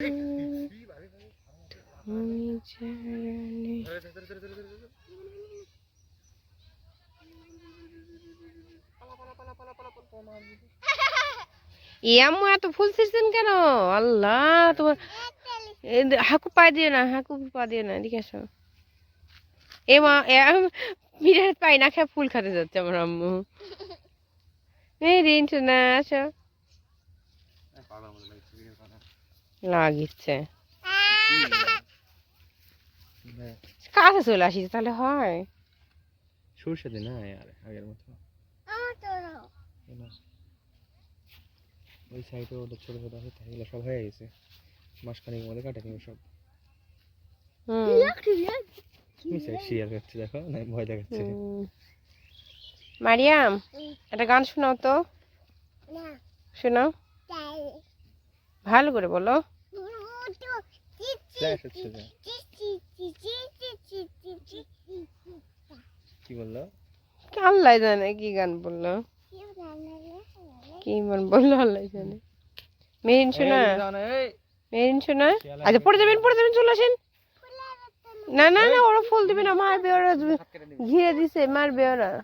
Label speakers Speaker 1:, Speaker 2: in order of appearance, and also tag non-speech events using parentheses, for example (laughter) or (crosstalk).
Speaker 1: (laughs) আম্মু এত ফুল ছিঁড়ছেন কেন? আল্লাহ, তোমার হাকু পা দিয়ে না, হাকু পা দিয়ে না, এদিকে আসো। এ মা আম- পাই না খেয়ে ফুল খাতে যাচ্ছে আমার আম্মু। এই রিন্টু, না, আসো। লাগিচ্ছে। (laughs) কাছে চলে আসিস তাহলে হয়।
Speaker 2: সরষে দে না আর আগের মতো। ওই সাইডে ওদের ছোট ছোট আছে সব হয়ে গেছে। মাসখানেক মধ্যে কাটে নিবে সব। শিয়ার করছে দেখো? না ভয় দেখাচ্ছে।
Speaker 1: হুম। মারিয়াম একটা গান শোনাও তো। শোনাও। ভালো করে বলো।
Speaker 2: কি বলল?
Speaker 1: আল্লাহ জানে কি গান বলল। কি গান বলল আল্লাহ জানে। মেরিন শোনা। মেরিন শোনা আচ্ছা পড়ে যাবেন পড়ে যাবেন চলে আসেন। না না না ওরা ফুল দিবে না মারবে ওরা ঘিরে দিছে মারবে ওরা
Speaker 2: না